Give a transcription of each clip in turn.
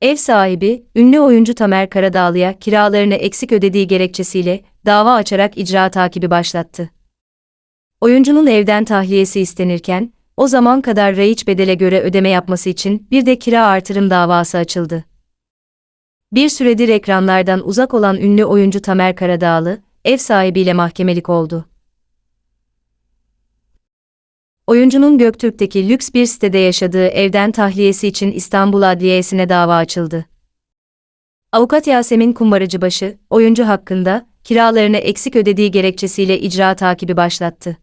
Ev sahibi, ünlü oyuncu Tamer Karadağlı'ya kiralarını eksik ödediği gerekçesiyle dava açarak icra takibi başlattı. Oyuncunun evden tahliyesi istenirken, o zaman kadar raiç bedele göre ödeme yapması için bir de kira artırım davası açıldı. Bir süredir ekranlardan uzak olan ünlü oyuncu Tamer Karadağlı, ev sahibiyle mahkemelik oldu. Oyuncunun Göktürk'teki lüks bir sitede yaşadığı evden tahliyesi için İstanbul Adliyesi'ne dava açıldı. Avukat Yasemin Kumbaracıbaşı, oyuncu hakkında kiralarını eksik ödediği gerekçesiyle icra takibi başlattı.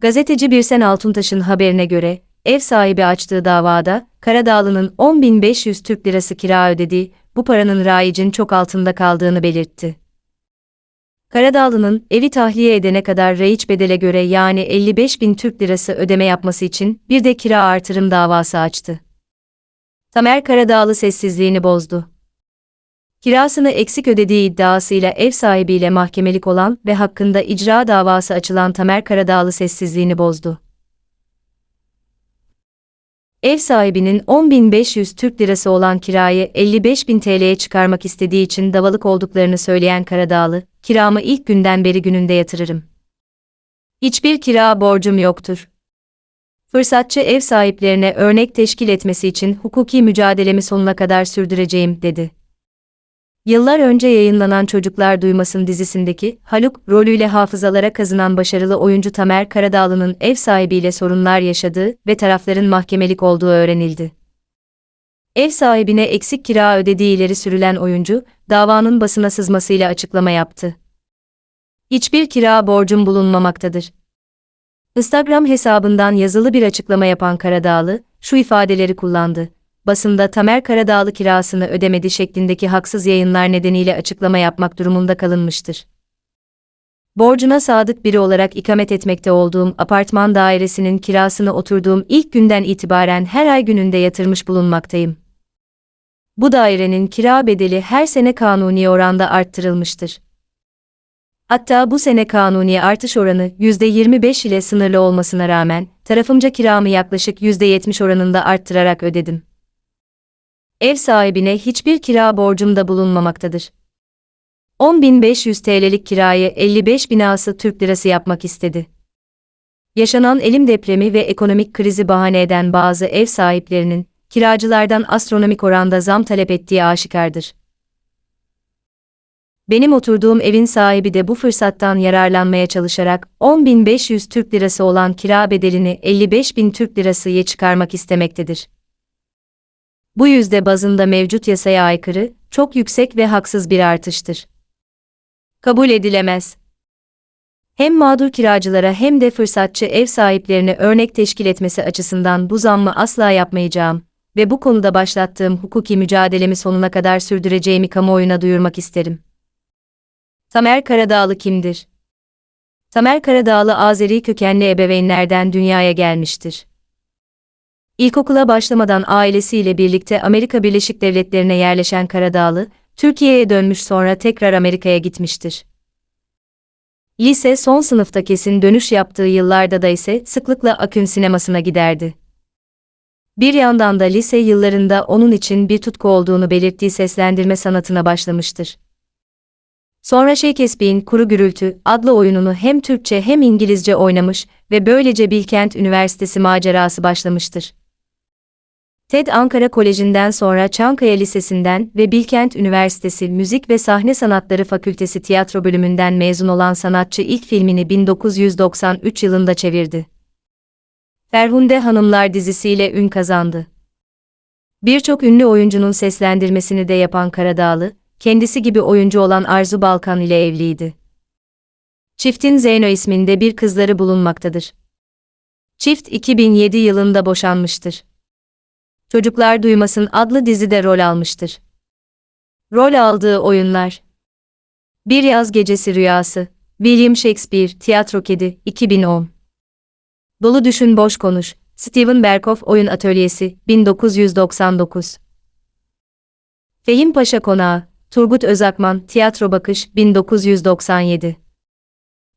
Gazeteci Birsen Altuntaş'ın haberine göre, ev sahibi açtığı davada, Karadağlı'nın 10.500 Türk Lirası kira ödediği, bu paranın raicin çok altında kaldığını belirtti. Karadağlı'nın evi tahliye edene kadar raiç bedele göre yani 55 bin Türk Lirası ödeme yapması için bir de kira artırım davası açtı. Tamer Karadağlı sessizliğini bozdu. Kirasını eksik ödediği iddiasıyla ev sahibiyle mahkemelik olan ve hakkında icra davası açılan Tamer Karadağlı sessizliğini bozdu. Ev sahibinin 10.500 Türk Lirası olan kirayı 55.000 TL'ye çıkarmak istediği için davalık olduklarını söyleyen Karadağlı, kiramı ilk günden beri gününde yatırırım. Hiçbir kira borcum yoktur. Fırsatçı ev sahiplerine örnek teşkil etmesi için hukuki mücadelemi sonuna kadar sürdüreceğim, dedi. Yıllar önce yayınlanan Çocuklar Duymasın dizisindeki Haluk rolüyle hafızalara kazınan başarılı oyuncu Tamer Karadağlı'nın ev sahibiyle sorunlar yaşadığı ve tarafların mahkemelik olduğu öğrenildi. Ev sahibine eksik kira ödediği ileri sürülen oyuncu, davanın basına sızmasıyla açıklama yaptı. Hiçbir kira borcum bulunmamaktadır. Instagram hesabından yazılı bir açıklama yapan Karadağlı, şu ifadeleri kullandı basında Tamer Karadağlı kirasını ödemedi şeklindeki haksız yayınlar nedeniyle açıklama yapmak durumunda kalınmıştır. Borcuna sadık biri olarak ikamet etmekte olduğum apartman dairesinin kirasını oturduğum ilk günden itibaren her ay gününde yatırmış bulunmaktayım. Bu dairenin kira bedeli her sene kanuni oranda arttırılmıştır. Hatta bu sene kanuni artış oranı %25 ile sınırlı olmasına rağmen, tarafımca kiramı yaklaşık %70 oranında arttırarak ödedim ev sahibine hiçbir kira borcum da bulunmamaktadır. 10.500 TL'lik kirayı 55 binası Türk lirası yapmak istedi. Yaşanan elim depremi ve ekonomik krizi bahane eden bazı ev sahiplerinin, kiracılardan astronomik oranda zam talep ettiği aşikardır. Benim oturduğum evin sahibi de bu fırsattan yararlanmaya çalışarak 10.500 Türk lirası olan kira bedelini 55.000 Türk lirasıya çıkarmak istemektedir. Bu yüzde bazında mevcut yasaya aykırı, çok yüksek ve haksız bir artıştır. Kabul edilemez. Hem mağdur kiracılara hem de fırsatçı ev sahiplerine örnek teşkil etmesi açısından bu zammı asla yapmayacağım ve bu konuda başlattığım hukuki mücadelemi sonuna kadar sürdüreceğimi kamuoyuna duyurmak isterim. Tamer Karadağlı kimdir? Tamer Karadağlı Azeri kökenli ebeveynlerden dünyaya gelmiştir. İlkokula başlamadan ailesiyle birlikte Amerika Birleşik Devletleri'ne yerleşen Karadağlı, Türkiye'ye dönmüş sonra tekrar Amerika'ya gitmiştir. Lise son sınıfta kesin dönüş yaptığı yıllarda da ise sıklıkla Akün sinemasına giderdi. Bir yandan da lise yıllarında onun için bir tutku olduğunu belirttiği seslendirme sanatına başlamıştır. Sonra Shakespeare'in Kuru Gürültü adlı oyununu hem Türkçe hem İngilizce oynamış ve böylece Bilkent Üniversitesi macerası başlamıştır. TED Ankara Koleji'nden sonra Çankaya Lisesi'nden ve Bilkent Üniversitesi Müzik ve Sahne Sanatları Fakültesi tiyatro bölümünden mezun olan sanatçı ilk filmini 1993 yılında çevirdi. Ferhunde Hanımlar dizisiyle ün kazandı. Birçok ünlü oyuncunun seslendirmesini de yapan Karadağlı, kendisi gibi oyuncu olan Arzu Balkan ile evliydi. Çiftin Zeyno isminde bir kızları bulunmaktadır. Çift 2007 yılında boşanmıştır. Çocuklar Duymasın adlı dizide rol almıştır. Rol aldığı oyunlar. Bir Yaz Gecesi Rüyası William Shakespeare Tiyatro Kedi 2010 Dolu Düşün Boş Konuş Steven Berkoff Oyun Atölyesi 1999 Fehim Paşa Konağı Turgut Özakman Tiyatro Bakış 1997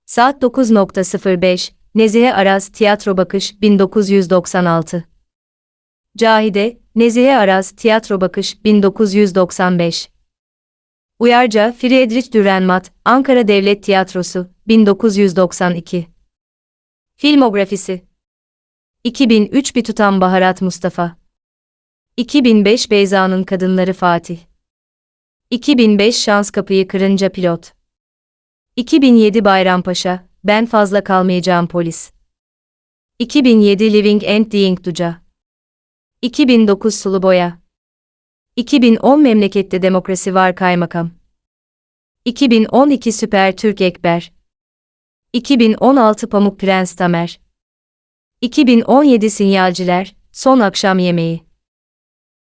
Saat 9.05 Nezihe Araz Tiyatro Bakış 1996 Cahide, Nezihe Araz, Tiyatro Bakış, 1995. Uyarca, Friedrich Dürrenmatt, Ankara Devlet Tiyatrosu, 1992. Filmografisi. 2003 Bir Tutam Baharat Mustafa. 2005 Beyza'nın Kadınları Fatih. 2005 Şans Kapıyı Kırınca Pilot. 2007 Bayrampaşa, Ben Fazla Kalmayacağım Polis. 2007 Living and Dying Duca 2009 Sulu Boya. 2010 Memlekette Demokrasi Var Kaymakam. 2012 Süper Türk Ekber. 2016 Pamuk Prens Tamer. 2017 Sinyalciler, Son Akşam Yemeği